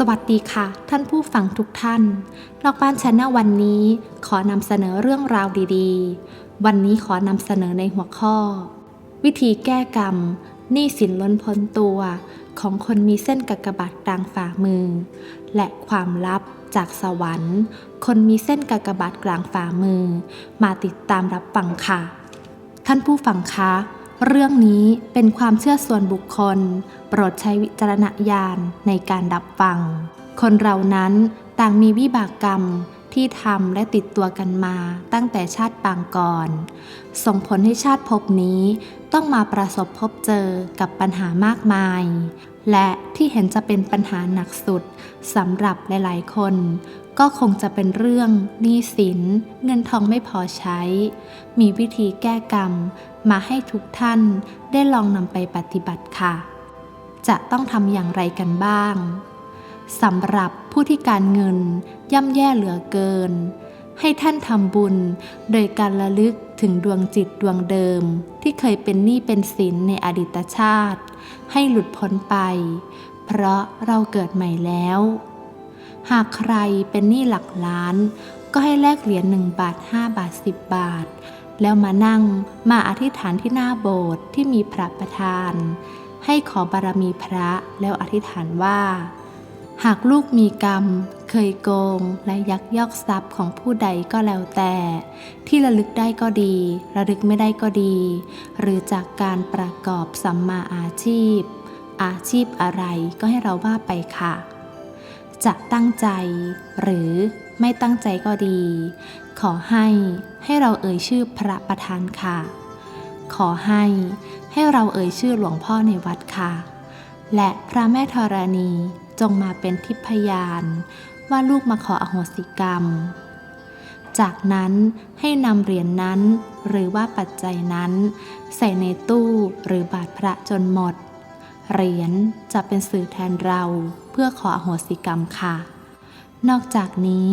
สวัสดีค่ะ ท่านผู้ฟังทุกท่านลอกบ้านชาแนลวันนี้ขอนำเสนอเรื่องราวดีๆ วันนี้ขอนำเสนอในหัวข้อ วิธีแก้กรรมหนี้สินล้นพ้นตัวของคนมีเส้นกากบาทกลางฝ่ามือ และความลับจากสวรรค์ คนมีเส้นกากบาทกลางฝ่ามือ มาติดตามรับฟังค่ะ ท่านผู้ฟังคะ เรื่องนี้เป็นความเชื่อส่วนบุคคล โปรดใช้วิจารณญาณในการดับฟัง คนเรานั้นต่างมีวิบากกรรมที่ทำและติดตัวกันมาตั้งแต่ชาติปางก่อน ส่งผลให้ชาติภพนี้ต้องมาประสบพบเจอกับปัญหามากมาย และที่เห็นจะเป็นปัญหาหนักสุดสำหรับหลายๆ คน ก็คงจะเป็นเรื่องหนี้สิน เงินทองไม่พอใช้ มีวิธีแก้กรรม มาให้ทุกท่านได้ลองนำไปปฏิบัติค่ะ จะต้องทำอย่างไรกันบ้างสำหรับผู้ที่การเงินย่ำแย่เหลือเกิน ให้ท่านทำบุญโดยการระลึกถึงดวงจิตดวงเดิม ที่เคยเป็นหนี้เป็นสินในอดีตชาติ ให้หลุดพ้นไป เพราะเราเกิดใหม่แล้ว หากใครเป็นหนี้หลักล้าน ก็ให้แลกเหรียญหนึ่งบาท 5 บาท 10 บาท แล้วมานั่งมาอธิษฐานที่หน้าโบสถ์ที่มีพระประธาน ให้ขอบารมีพระแล้วอธิษฐานว่า หากลูกมีกรรม เคยโกงและยักยอกทรัพย์ของผู้ใดก็แล้วแต่ ที่ระลึกได้ก็ดี ระลึกไม่ได้ก็ดี หรือจากการประกอบสัมมาอาชีพ อาชีพอะไรก็ให้เราว่าไปค่ะ จะตั้งใจหรือ ไม่ตั้งใจก็ดี ขอให้ให้เราเอ่ยชื่อพระประธานค่ะ ขอให้ให้เราเอ่ยชื่อหลวงพ่อในวัดค่ะ และพระแม่ธรณีจงมาเป็นทิพยาน ว่าลูกมาขออโหสิกรรม จากนั้นให้นำเหรียญนนั้นหรือว่าปัจจัยนั้น ใส่ในตู้หรือบาทพระจนหมด เหรียญจะเป็นสื่อแทนเราเพื่อขออโหสิกรรมค่ะ นอกจากนี้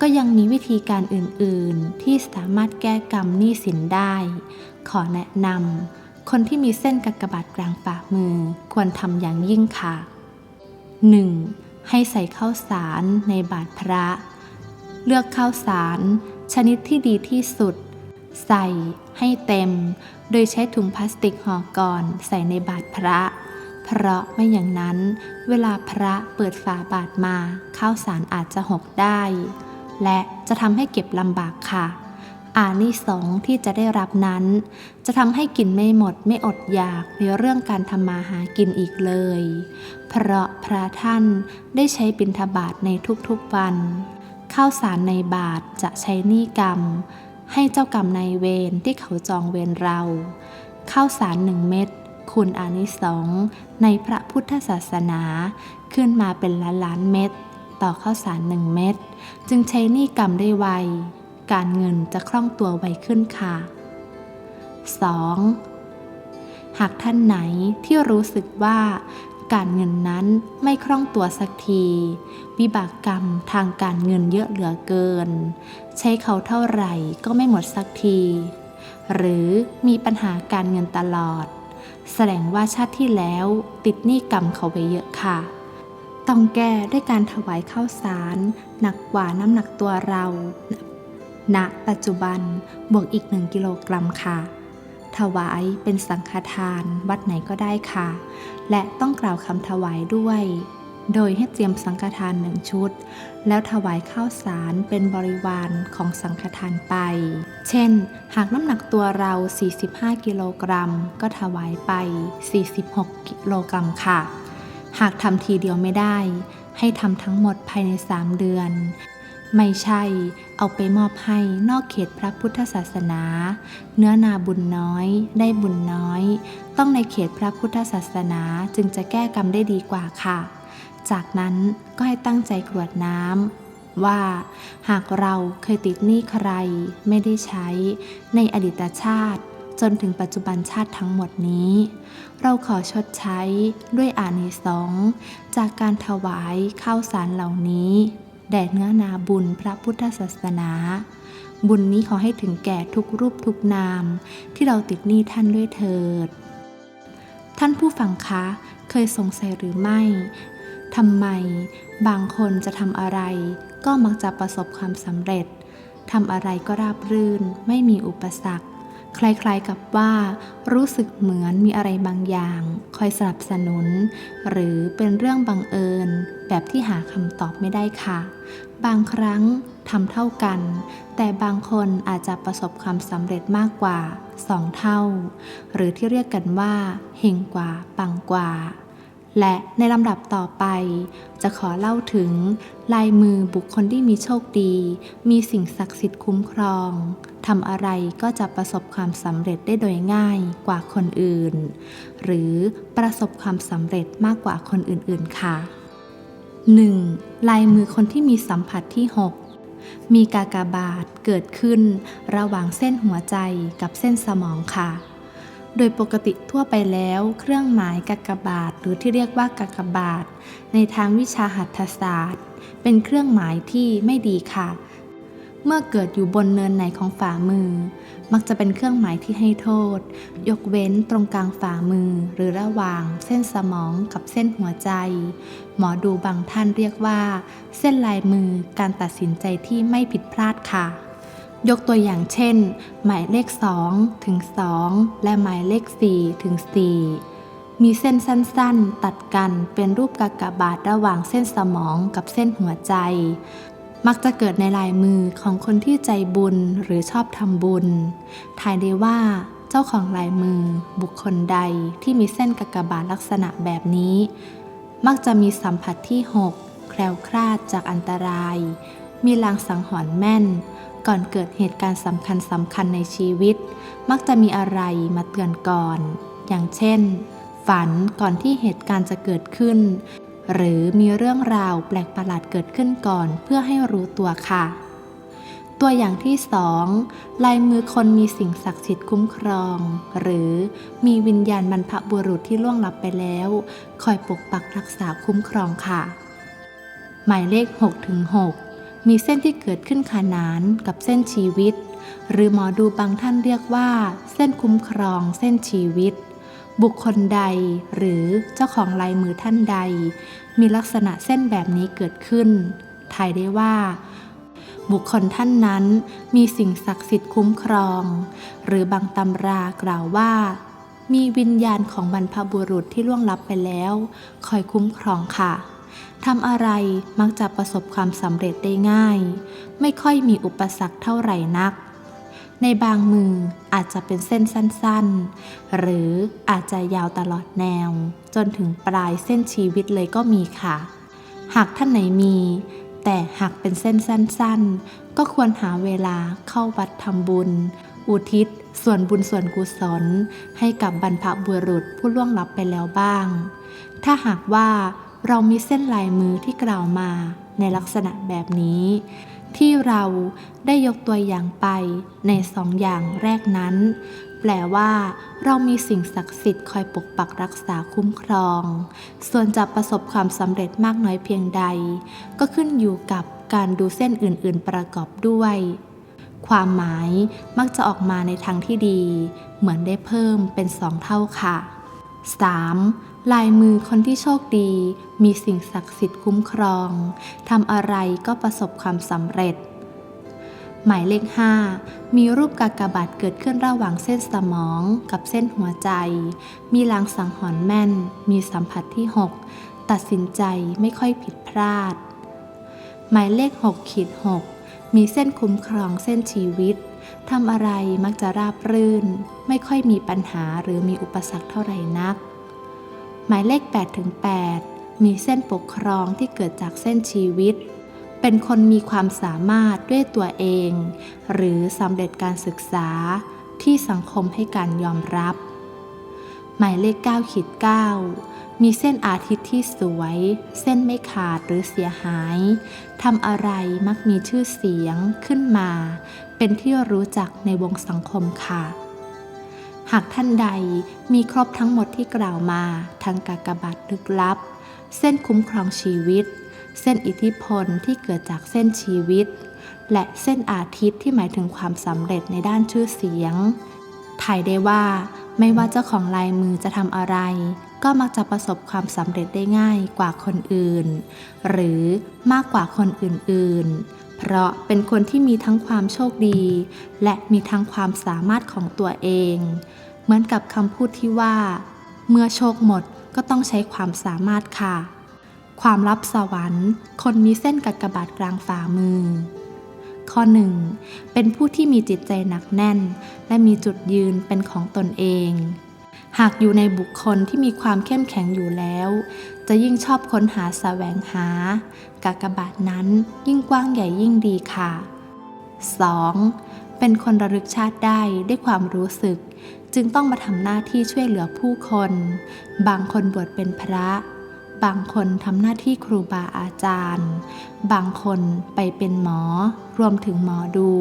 ก็ยังมีวิธีการอื่นๆ ที่สามารถแก้กรรมหนี้สินได้ ขอแนะนำคนที่มีเส้นกากบาทกลางฝ่ามือควรทำอย่างยิ่งค่ะ 1. ให้ใส่ข้าวสารในบาตรพระ เลือกข้าวสารชนิดที่ดีที่สุด ใส่ให้เต็ม โดยใช้ถุงพลาสติกห่อก่อนใส่ในบาตรพระ เพราะไม่อย่างนั้น เวลาพระเปิดฝาบาตรมาข้าวสารอาจจะหกได้ และจะทำให้เก็บลำบากค่ะอานิสงส์ที่จะได้รับนั้น จะทำให้กินไม่หมดไม่อดอยากในเรื่องการทำมาหากินอีกเลย เพราะพระท่านได้ใช้บิณฑบาตในทุกๆวัน ข้าวสารในบาทจะใช้นี้กรรม ให้เจ้ากรรมนายเวรที่เขาจองเวรเรา ข้าวสารหนึ่งเม็ด คุณอานิสงส์ในพระพุทธศาสนาขึ้นมาเป็นล้านล้านเม็ดต่อข้าวสารหนึ่งเม็ดจึงใช้หนี้กรรมได้ไว การเงินจะคล่องตัวไวขึ้นค่ะ 2. หากท่านไหนที่รู้สึกว่าการเงินนั้นไม่คล่องตัวสักที วิบากกรรมทางการเงินเยอะเหลือเกิน ใช้เขาเท่าไหร่ก็ไม่หมดสักที หรือมีปัญหาการเงินตลอด แสดงว่าชาติที่แล้วติดหนี้กรรมเขาไว้เยอะค่ะ ต้องแก้ด้วยการถวายข้าวสาร หนักกว่าน้ำหนักตัวเราณปัจจุบันบวกอีกหนึ่งกิโลกรัมค่ะ ถวายเป็นสังฆทานวัดไหนก็ได้ค่ะ และต้องกล่าวคำถวายด้วย โดยให้เตรียมสังฆทานหนึ่งชุด แล้วถวายข้าวสารเป็นบริวารของสังฆทานไป เช่น หากน้ำหนักตัวเรา 45 กิโลกรัม ก็ถวายไป 46 กิโลกรัมค่ะ หากทำทีเดียวไม่ได้ ให้ทำทั้งหมดภายใน 3 เดือน ไม่ใช่ เอาไปมอบให้นอกเขตพระพุทธศาสนา เนื้อนาบุญน้อย ได้บุญน้อย ต้องในเขตพระพุทธศาสนาจึงจะแก้กรรมได้ดีกว่าค่ะ จากนั้นก็ให้ตั้งใจกรวดน้ำว่าหากเราเคยติดหนี้ใครไม่ได้ใช้ในอดีตชาติ จนถึงปัจจุบันชาติทั้งหมดนี้ เราขอชดใช้ด้วยอานิสงส์จากการถวายข้าวสารเหล่านี้แด่เนื้อนาบุญพระพุทธศาสนา บุญนี้ขอให้ถึงแก่ทุกรูปทุกนาม ที่เราติดหนี้ท่านด้วยเถิด ท่านผู้ฟังคะเคยสงสัยหรือไม่ ทำไม บางคนจะทำอะไร ก็มักจะประสบความสำเร็จทำอะไรก็ราบรื่น ไม่มีอุปสรรค คล้ายๆกับว่า รู้สึกเหมือนมีอะไรบางอย่าง คอยสนับสนุน หรือเป็นเรื่องบังเอิญ แบบที่หาคำตอบไม่ได้ค่ะ บางครั้งทำเท่ากัน แต่บางคนอาจจะประสบความสำเร็จมากกว่าสองเท่า หรือที่เรียกกันว่าเฮงกว่าปังกว่า และในลำดับต่อไป จะขอเล่าถึงลายมือบุคคลที่มีโชคดี มีสิ่งศักดิ์สิทธิ์คุ้มครองทำอะไรก็จะประสบความสำเร็จได้โดยง่ายกว่าคนอื่น หรือประสบความสำเร็จมากกว่าคนอื่นๆค่ะ 1. ลายมือคนที่มีสัมผัสที่ 6 มีกากบาทเกิดขึ้นระหว่างเส้นหัวใจกับเส้นสมองค่ะ โดยปกติทั่วไปแล้ว เครื่องหมายกากบาท หรือที่เรียกว่ากากบาท ในทางวิชาหัตถศาสตร์ เป็นเครื่องหมายที่ไม่ดีค่ะ เมื่อเกิดอยู่บนเนินไหนของฝ่ามือ มักจะเป็นเครื่องหมายที่ให้โทษ ยกเว้นตรงกลางฝ่ามือ หรือระหว่างเส้นสมองกับเส้นหัวใจ หมอดูบางท่านเรียกว่า เส้นลายมือการตัดสินใจที่ไม่ผิดพลาดค่ะ ยกตัวอย่างเช่น หมายเลข 2 ถึง 2 และหมายเลข 4 ถึง 4 มีเส้นสั้นๆ ตัดกันเป็นรูปกากบาทระหว่างเส้นสมองกับเส้นหัวใจ มักจะเกิดในลายมือของคนที่ใจบุญหรือชอบทำบุญ ทายได้ว่าเจ้าของลายมือ บุคคลใดที่มีเส้นกากบาทลักษณะแบบนี้ มักจะมีสัมผัสที่ 6 แคล้วคลาดจากอันตราย มีลางสังหรณ์แม่น ก่อนเกิดเหตุการณ์สำคัญสำคัญในชีวิต มักจะมีอะไรมาเตือนก่อน อย่างเช่น ฝันก่อนที่เหตุการณ์จะเกิดขึ้น หรือมีเรื่องราวแปลกประหลาดเกิดขึ้นก่อนเพื่อให้รู้ตัวค่ะ ตัวอย่างที่สองลายมือคนมีสิ่งศักดิ์สิทธิ์คุ้มครอง หรือมีวิญญาณบรรพบุรุษที่ล่วงลับไปแล้ว คอยปกปักรักษาคุ้มครองค่ะ หมายเลข6ถึง6 มีเส้นที่เกิดขึ้นขนานกับเส้นชีวิต หรือหมอดูบางท่านเรียกว่า เส้นคุ้มครองเส้นชีวิต บุคคลใดหรือเจ้าของลายมือท่านใด มีลักษณะเส้นแบบนี้เกิดขึ้นทายได้ว่า บุคคลท่านนั้นมีสิ่งศักดิ์สิทธิ์คุ้มครอง หรือบางตำรากล่าวว่า มีวิญญาณของบรรพบุรุษที่ล่วงลับไปแล้ว คอยคุ้มครองค่ะ ทำอะไรมักจะประสบความสำเร็จได้ง่าย ไม่ค่อยมีอุปสรรคเท่าไหร่นัก ในบางมืออาจจะเป็นเส้นสั้นๆ หรืออาจจะยาวตลอดแนว จนถึงปลายเส้นชีวิตเลยก็มีค่ะ หากท่านไหนมี แต่หากเป็นเส้นสั้นๆ ก็ควรหาเวลาเข้าวัดทำบุญ อุทิศ ส่วนบุญส่วนกุศล ให้กับบรรพบุรุษผู้ล่วงลับไปแล้วบ้าง ถ้าหากว่า เรามีเส้นลายมือที่กล่าวมาในลักษณะแบบนี้ ที่เราได้ยกตัวอย่างไปในสองอย่างแรกนั้น แปลว่า เรามีสิ่งศักดิ์สิทธิ์คอยปกปักรักษาคุ้มครอง ส่วนจะประสบความสำเร็จมากน้อยเพียงใด ก็ขึ้นอยู่กับการดูเส้นอื่น ๆ ประกอบด้วย ความหมายมักจะออกมาในทางที่ดี เหมือนได้เพิ่มเป็นสองเท่าค่ะ 3. ลายมือคนที่โชคดี มีสิ่งศักดิ์สิทธิ์คุ้มครองทำอะไรก็ประสบความสำเร็จ หมายเลข 5 มีรูปกากบาทเกิดขึ้นระหว่างเส้นสมองกับเส้นหัวใจ มีลางสังหรณ์แม่น มีสัมผัสที่ 6 ตัดสินใจไม่ค่อยผิดพลาด หมายเลข6ขีด6มีเส้นคุ้มครองเส้นชีวิตทำอะไรมักจะราบรื่น ไม่ค่อยมีปัญหาหรือมีอุปสรรคเท่าไหร่นัก หมายเลข8ถึง8มีเส้นปกครองที่เกิดจากเส้นชีวิต เป็นคนมีความสามารถด้วยตัวเอง หรือสำเร็จการศึกษาที่สังคมให้การยอมรับ หมายเลข9ขีด9มีเส้นอาทิตย์ที่สวย เส้นไม่ขาดหรือเสียหายทำอะไรมักมีชื่อเสียงขึ้นมา เป็นที่รู้จักในวงสังคมค่ะ หากท่านใดมีครบทั้งหมดที่กล่าวมาทั้งกากบาทลึกลับ เส้นคุ้มครองชีวิต เส้นอิทธิพลที่เกิดจากเส้นชีวิต และเส้นอาทิตย์ที่หมายถึงความสำเร็จในด้านชื่อเสียงถ่ายได้ว่าไม่ว่าเจ้าของลายมือจะทำอะไร ก็มักจะประสบความสำเร็จได้ง่ายกว่าคนอื่น หรือมากกว่าคนอื่นๆ เพราะเป็นคนที่มีทั้งความโชคดี และมีทั้งความสามารถของตัวเอง เหมือนกับคำพูดที่ว่า เมื่อโชคหมดก็ต้องใช้ความสามารถค่ะ ความลับสวรรค์ คนมีเส้นกักบาดกลางฝ่ามือ ข้อ 1. เป็นผู้ที่มีจิตใจหนักแน่น และมีจุดยืนเป็นของตนเอง หากอยู่ในบุคคลที่มีความเข้มแข็งอยู่แล้ว จะยิ่งชอบค้นหาแสวงหา กากบาทนั้นยิ่งกว้างใหญ่ยิ่งดีค่ะ 2. เป็นคนระลึกชาติได้ด้วยความรู้สึก จึงต้องมาทำหน้าที่ช่วยเหลือผู้คน บางคนบวชเป็นพระ บางคนทำหน้าที่ครูบาอาจารย์ บางคนไปเป็นหมอ รวมถึงหมอดู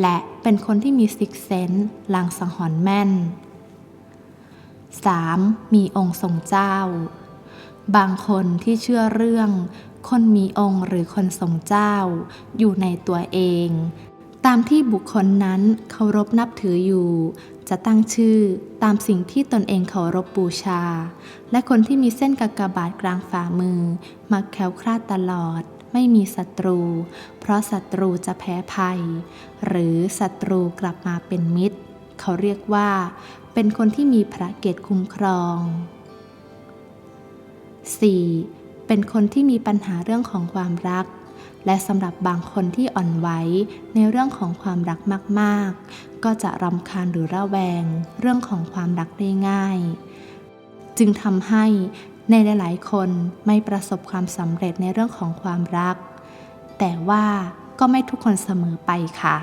และเป็นคนที่มีซิกเซนส์ลางสังหรณ์แม่น 3. มีองค์ทรงเจ้า บางคนที่เชื่อเรื่อง คนมีองค์หรือคนทรงเจ้า อยู่ในตัวเอง ตามที่บุคคลนั้นเคารพนับถืออยู่ จะตั้งชื่อตามสิ่งที่ตนเองเคารพบูชา และคนที่มีเส้นกากบาทกลางฝ่ามือ มักแคล้วคลาดตลอด ไม่มีศัตรู เพราะศัตรูจะแพ้ภัย หรือศัตรูกลับมาเป็นมิตร เขาเรียกว่า เป็นคนที่มีพระเกตคุ้มครอง 4. เป็นคนที่มีปัญหาเรื่องของความรัก และสำหรับบางคนที่อ่อนไหวในเรื่องของความรักมากๆ ก็จะรำคาญหรือระแวง เรื่องของความรักได้ง่าย จึงทำให้ในหลาย ๆ คนไม่ประสบความสำเร็จในเรื่องของความรัก แต่ว่าก็ไม่ทุกคนเสมอไปค่ะ